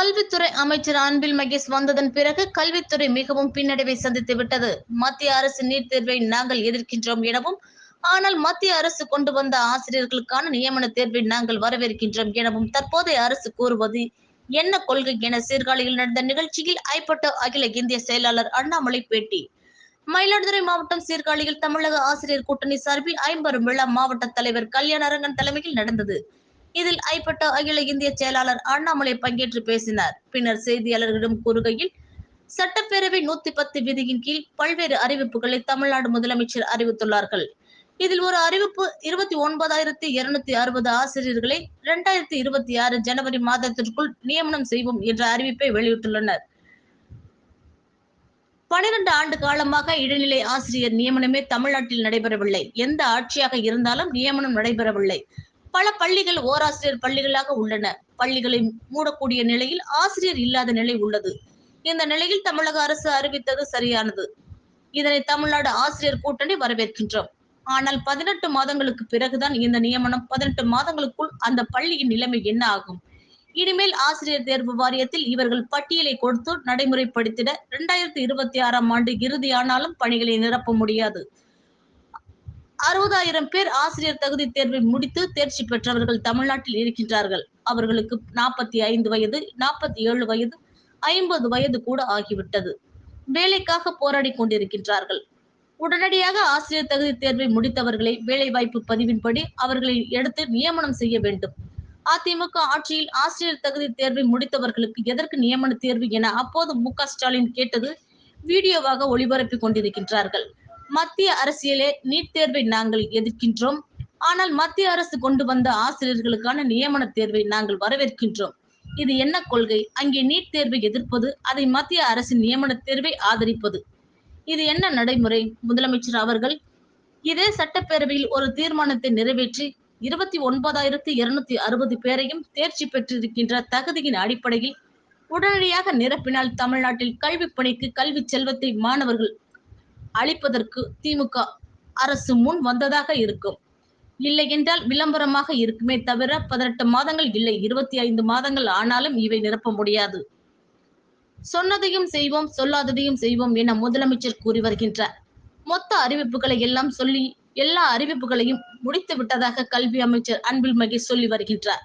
கல்வித்துறை அமைச்சர் அன்பில் மகேஷ் வந்ததன் பிறகு கல்வித்துறை மிகவும் பின்னடைவை சந்தித்து விட்டது. மத்திய அரசு நீட் தேர்வை நாங்கள் எதிர்க்கின்றோம் எனவும் ஆனால் மத்திய அரசு கொண்டு வந்த ஆசிரியர்களுக்கான நியமன தேர்வை நாங்கள் வரவேற்கின்றோம் எனவும் தற்போதைய அரசு கூறுவது என்ன கொள்கை என சீர்காழியில் நடந்த நிகழ்ச்சியில் ஐப்பட்ட அகில இந்திய செயலாளர் அண்ணாமலை பேட்டி. மயிலாடுதுறை மாவட்டம் சீர்காழியில் தமிழக ஆசிரியர் கூட்டணி சார்பில் ஐம்பெரும் விழா மாவட்ட தலைவர் கல்யாண அரங்கன் தலைமையில் நடந்தது. இதில் ஐப்பட்ட அகில இந்திய செயலாளர் அண்ணாமலை பங்கேற்று பேசினார். பின்னர் செய்தியாளர்களிடம் கூறுகையில் சட்டப்பேரவை நூத்தி பத்து விதியின் கீழ் பல்வேறு அறிவிப்புகளை தமிழ்நாடு முதலமைச்சர் அறிவித்துள்ளார்கள். இதில் ஒரு அறிவிப்பு இருபத்தி ஒன்பதாயிரத்தி இருநூத்தி அறுபது ஆசிரியர்களை இரண்டாயிரத்தி இருபத்தி ஆறு ஜனவரி மாதத்திற்குள் நியமனம் செய்வோம் என்ற அறிவிப்பை வெளியிட்டுள்ளனர். பனிரெண்டு ஆண்டு காலமாக இடைநிலை ஆசிரியர் நியமனமே தமிழ்நாட்டில் நடைபெறவில்லை. எந்த ஆட்சியாக இருந்தாலும் நியமனம் நடைபெறவில்லை. பல பள்ளிகள் ஓராசிரியர் பள்ளிகளாக உள்ளன. பள்ளிகளை மூடக்கூடிய நிலையில் ஆசிரியர் இல்லாத நிலை உள்ளது. இந்த நிலையில் தமிழக அரசு அறிவித்தது சரியானது. இதனை தமிழ்நாடு ஆசிரியர் கூட்டணி வரவேற்கின்றோம். ஆனால் பதினெட்டு மாதங்களுக்கு பிறகுதான் இந்த நியமனம் பதினெட்டு மாதங்களுக்குள் அந்த பள்ளியின் நிலைமை என்ன ஆகும்? இனிமேல் ஆசிரியர் தேர்வு வாரியத்தில் இவர்கள் பட்டியலை கொடுத்து நடைமுறைப்படுத்திட இரண்டாயிரத்தி இருபத்தி ஆறாம் ஆண்டு இறுதியானாலும் பணிகளை நிரப்ப முடியாது. அறுபதாயிரம் பேர் ஆசிரியர் தகுதி தேர்வை முடித்து தேர்ச்சி பெற்றவர்கள் தமிழ்நாட்டில் இருக்கின்றார்கள். அவர்களுக்கு நாற்பத்தி ஐந்து வயது நாற்பத்தி ஏழு வயது ஐம்பது வயது கூட ஆகிவிட்டது. வேலைக்காக போராடி கொண்டிருக்கின்றார்கள். உடனடியாக ஆசிரியர் தகுதி தேர்வை முடித்தவர்களை வேலைவாய்ப்பு பதிவின்படி அவர்களை எடுத்து நியமனம் செய்ய வேண்டும். அதிமுக ஆட்சியில் ஆசிரியர் தகுதி தேர்வை முடித்தவர்களுக்கு எதற்கு நியமன தேர்வு என அப்போது மு க ஸ்டாலின் கேட்டது வீடியோவாக ஒளிபரப்பி கொண்டிருக்கின்றார்கள். மத்திய அரசியலே நீட் தேர்வை நாங்கள் எதிர்க்கின்றோம். ஆனால் மத்திய அரசு கொண்டு வந்த ஆசிரியர்களுக்கான நியமன தேர்வை நாங்கள் வரவேற்கின்றோம். இது என்ன கொள்கை? அங்கே நீட் தேர்வை எதிர்ப்பது அதை மத்திய அரசின் நியமன தேர்வை ஆதரிப்பது. இது என்ன நடைமுறை? முதலமைச்சர் அவர்கள் இதே சட்டப்பேரவையில் ஒரு தீர்மானத்தை நிறைவேற்றி இருபத்தி ஒன்பதாயிரத்தி இருநூத்தி அறுபது பேரையும் தேர்ச்சி பெற்றிருக்கின்ற தகுதியின் அடிப்படையில் உடனடியாக நிரப்பினால் தமிழ்நாட்டில் கல்வி பணிக்கு கல்வி செல்வத்தை மாணவர்கள் அளிப்பதற்கு திமுக அரசு முன் வந்ததாக இருக்கும். இல்லை என்றால் விளம்பரமாக இருக்குமே தவிர பதினெட்டு மாதங்கள் இல்லை இருபத்தி ஐந்து மாதங்கள் ஆனாலும் இவை நிரப்ப முடியாது. சொன்னதையும் செய்வோம் சொல்லாததையும் செய்வோம் என முதலமைச்சர் கூறி வருகின்றார். மொத்த அறிவிப்புகளை எல்லாம் சொல்லி எல்லா அறிவிப்புகளையும் முடித்து விட்டதாக கல்வி அமைச்சர் அன்பில் மகேஷ் சொல்லி வருகின்றார்.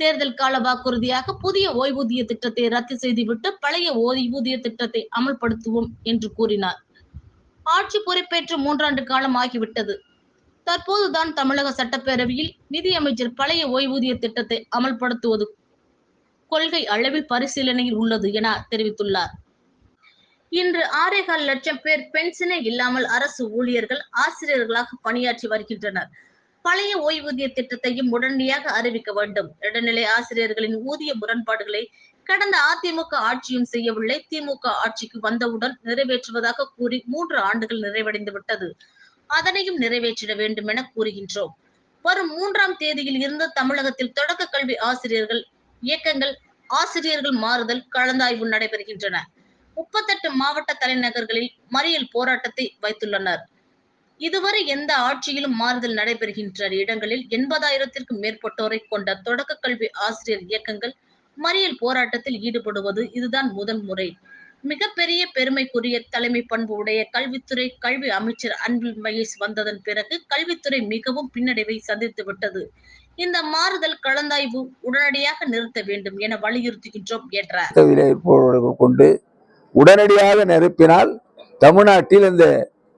தேர்தல் கால வாக்குறுதியாக புதிய ஓய்வூதிய திட்டத்தை ரத்து செய்துவிட்டு பழைய ஓய்வூதிய திட்டத்தை அமல்படுத்துவோம் என்று கூறினார். ஆட்சி பொறுப்பேற்று மூன்றாண்டு காலம் ஆகிவிட்டது. தற்போதுதான் தமிழக சட்டப்பேரவையில் நிதியமைச்சர் பழைய ஓய்வூதிய திட்டத்தை அமல்படுத்துவது கொள்கை அளவில் பரிசீலனையில் உள்ளது என தெரிவித்துள்ளார். இன்று ஆறேகால் லட்சம் பேர் பென்ஷனே இல்லாமல் அரசு ஊழியர்கள் ஆசிரியர்களாக பணியாற்றி வருகின்றனர். பழைய ஓய்வூதிய திட்டத்தையும் உடனடியாக அறிவிக்க வேண்டும். இடைநிலை ஆசிரியர்களின் ஊதிய முரண்பாடுகளை கடந்த அதிமுக ஆட்சியும் செய்யவில்லை. திமுக ஆட்சிக்கு வந்தவுடன் நிறைவேற்றுவதாக கூறி மூன்று ஆண்டுகள் நிறைவடைந்து விட்டது. அதனையும் நிறைவேற்றிட வேண்டும் என கூறுகின்றோம். வரும் மூன்றாம் தேதியில் இருந்து தமிழகத்தில் தொடக்க கல்வி ஆசிரியர்கள் இயக்கங்கள் ஆசிரியர்கள் மாறுதல் கலந்தாய்வு நடைபெறுகின்றன. முப்பத்தெட்டு மாவட்ட தலைநகர்களில் மறியல் போராட்டத்தை வைத்துள்ளனர். இதுவரை எந்த ஆட்சியிலும் மாறுதல் நடைபெறுகின்ற இடங்களில் எண்பதாயிரத்திற்கும் மேற்பட்டோரை கொண்ட தொடக்க கல்வி ஆசிரியர் இயக்கங்கள் மறியல் போராட்டத்தில் ஈடுபடுவது இதுதான் முதல் முறை. மிகப்பெரிய பெருமைக்குரிய தலைமை பண்பு உடைய கல்வித்துறை கல்வி அமைச்சர் அன்பில் மகேஷ் வந்ததன் பிறகு கல்வித்துறை மிகவும் பின்னடைவை சந்தித்து விட்டது. இந்த மாறுதல் கலந்தாய்வு உடனடியாக நிறுத்த வேண்டும் என வலியுறுத்துகின்றோம் என்றார். கொண்டு உடனடியாக நிரப்பினால் தமிழ்நாட்டில் இந்த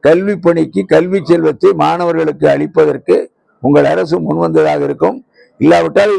கல்வி பணிக்கு கல்வி செல்வத்தை மாணவர்களுக்கு அளிப்பதற்கு உங்கள் அரசு முன்வந்ததாக இருக்கும். இல்லாவிட்டால்